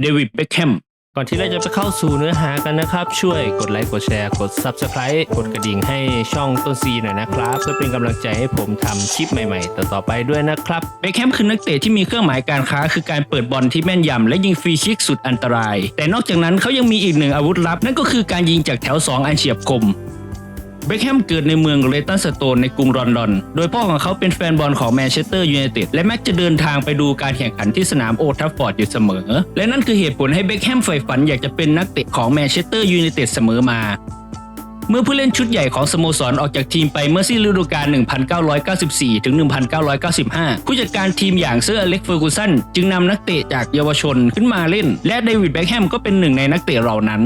เดวิดเบคแฮมก่อนที่เราจะไปเข้าสู่เนื้อหากันนะครับ ช่วยกดไลค์กดแชร์กด Subscribe กดกระดิ่งให้ช่องต้นซีหน่อยนะครับ เพื่อเป็นกำลังใจให้ผมทำคลิปใหม่ๆ ต่อๆไปด้วยนะครับเบคแฮมคือนักเตะที่มีเครื่องหมายการค้า คือการเปิดบอลที่แม่นยำและยิงฟรีคิกสุดอันตราย แต่นอกจากนั้นเขายังมีอีกหนึ่งอาวุธลับ นั่นก็คือการยิงจากแถว 2 อันเฉียบคม เบคแฮมเกิดในเมืองเลตันสโตนในกรุงลอนดอน โดยพ่อของเขาเป็นแฟนบอลของแมนเชสเตอร์ยูไนเต็ดและมักจะเดินทางไปดูการแข่งขันที่สนามโอทัฟฟอร์ดอยู่เสมอ และนั่นคือเหตุผลให้เบคแฮมใฝ่ฝันอยากจะเป็นนักเตะของแมนเชสเตอร์ยูไนเต็ดเสมอมาเมื่อผู้เล่นชุดใหญ่ของสโมสรออกจากทีมไปเมื่อสิ้นฤดูกาล 1994 ถึง 1995 ผู้จัดการทีมอย่างเซอร์อเล็กเฟอร์กูสันจึงนำนักเตะจากเยาวชนขึ้นมาเล่น และเดวิดเบคแฮมก็เป็นหนึ่งในนักเตะเหล่านั้น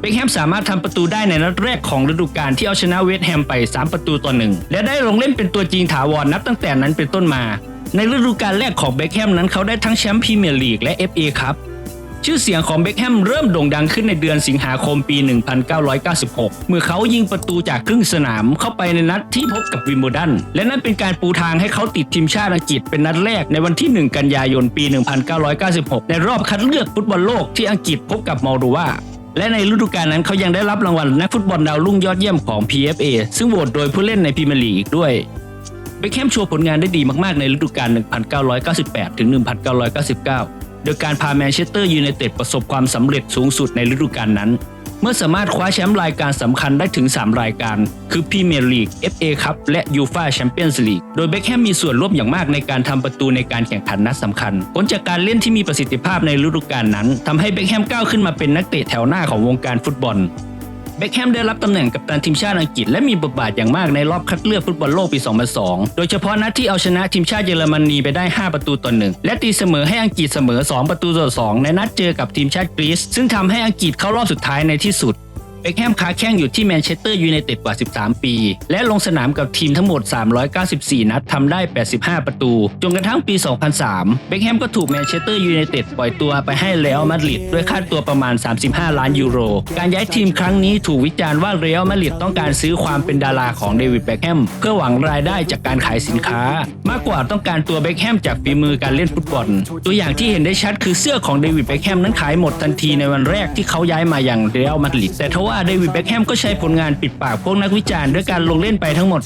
เบคแฮมสามารถทำประตูได้ในนัดแรกของฤดูกาลที่เอาชนะเวสต์แฮมไป 3 ประตูต่อหนึ่งและได้ลงเล่นเป็นตัวจริงถาวรนับตั้งแต่นั้นเป็นต้นมา ในฤดูกาลแรกของเบคแฮมนั้นเขาได้ทั้งแชมป์พรีเมียร์ลีกและ FA ครับชื่อเสียงของเบคแฮมเริ่มโด่งดังขึ้นในเดือนสิงหาคมปี 1996 เมื่อเขายิงประตูจากครึ่งสนามเข้าไปในนัดที่พบกับวิมเบลดัน และนั่นเป็นการปูทางให้เขาติดทีมชาติอังกฤษเป็นนัดแรกในวันที่ 1 กันยายนปี 1996 ในรอบคัดเลือกฟุตบอลโลกที่อังกฤษพบกับมอลโดวา และในฤดูกาลนั้นเขายังได้รับรางวัลนักฟุตบอลดาวรุ่งยอดเยี่ยมของ PFA ซึ่งโหวตโดยผู้เล่นในพรีเมียร์ลีกอีกด้วยเบคแฮมโชว์ผลงานได้ดีมากๆในฤดูกาล 1998 ถึง 1999 โดยการพาแมนเชสเตอร์ยูไนเต็ดประสบความสำเร็จสูงสุดในฤดูกาลนั้น เมื่อสามารถคว้าแชมป์รายการสำคัญได้ถึง 3 รายการ คือพรีเมียร์ลีก FA คัพและยูฟาแชมเปี้ยนส์ลีกโดยเบคแฮมมีส่วนร่วมอย่างมากในการทำประตูในการแข่งขันนัดสำคัญ ผลจากการเล่นที่มีประสิทธิภาพในฤดูกาลนั้นทำให้เบคแฮมก้าวขึ้นมาเป็นนักเตะแถวหน้าของวงการฟุตบอล เบคแฮมได้รับตำแหน่งกัปตันทีมชาติอังกฤษและมีบทบาทอย่างมากในรอบคัดเลือกฟุตบอลโลกปี 2002 โดยเฉพาะนัดที่เอาชนะทีมชาติเยอรมนีไปได้ 5 ประตูต่อหนึ่งและตีเสมอให้อังกฤษเสมอ 2 ประตูต่อ2ในนัดเจอกับทีมชาติกรีซซึ่งทำให้อังกฤษเข้ารอบสุดท้ายในที่สุด เบคแฮมค้าแข้งอยู่ที่แมนเชสเตอร์ยูไนเต็ดกว่า 13 ปี และลงสนามกับทีมทั้งหมด 394 นัดทำได้ 85 ประตู จนกระทั่งปี 2003 เบคแฮมก็ถูกแมนเชสเตอร์ยูไนเต็ดปล่อยตัวไปให้เรอัลมาดริดด้วยค่าตัวประมาณ 35 ล้านยูโร การย้ายทีมครั้งนี้ถูกวิจารณ์ว่าเรอัลมาดริดต้องการซื้อความเป็นดาราของเดวิดเบคแฮมเพื่อหวังรายได้จากการขายสินค้า มากกว่าต้องการตัวเบคแฮมจากฝีมือการเล่นฟุตบอล ตัวอย่างที่เห็นได้ชัดคือเสื้อของเดวิดเบคแฮมนั้นขายหมดทันทีในวันแรกที่เขาย้ายมาอย่างเรอัลมาดริดแต่ทว่า่าเดวิดเบคแฮมก็ใช้ผลงานปิดปากพวกนักวิจารณ์ด้วยการลงเล่นไปทั้งหมด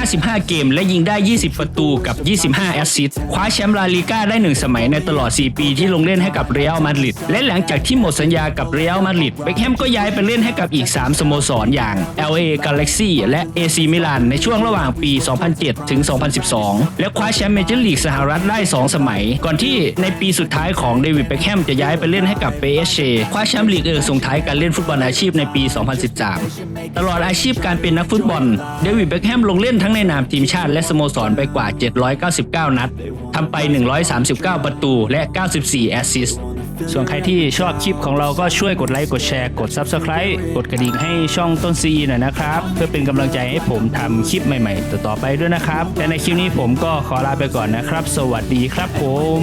155 เกม และยิงได้ 20 ประตูกับ 25 แอสซิสต์คว้าแชมป์ลาลิก้าได้ 1 สมัยในตลอด 4 ปีที่ลงเล่นให้กับเรอัลมาดริดและหลังจากที่หมดสัญญากับเรอัลมาดริดเบคแฮมก็ย้ายไปเล่นให้กับอีก 3 สโมสรอย่าง LA Galaxy และ AC Milan ในช่วงระหว่างปี 2007 ถึง 2012 และคว้าแชมป์เมเจอร์ลีกสหรัฐได้ 2 สมัย ก่อนที่ในปีสุดท้ายของเดวิดเบคแฮมจะย้ายไปเล่นให้กับ PSG คว้าแชมป์ลีกเออส่งท้ายการเล่นฟุตบอลอาชีพในปี2013 ตลอดอาชีพการเป็นนักฟุตบอล เดวิดเบคแฮมลงเล่นทั้งในนามทีมชาติและสโมสรไปกว่า 799 นัดทำไป 139 ประตูและ 94 แอสซิสต์ส่วนใครที่ชอบคลิปของเราก็ช่วยกดไลค์กดแชร์กด Subscribe กดกระดิ่งให้ช่องต้นซีหน่อยนะครับ เพื่อเป็นกำลังใจให้ผมทำคลิปใหม่ๆ ต่อๆไปด้วยนะครับ และในคลิปนี้ผมก็ขอลาไปก่อนนะครับ สวัสดีครับผม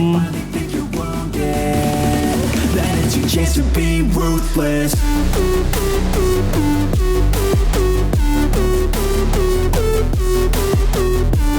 That it's your chance to be ruthless. Thank you.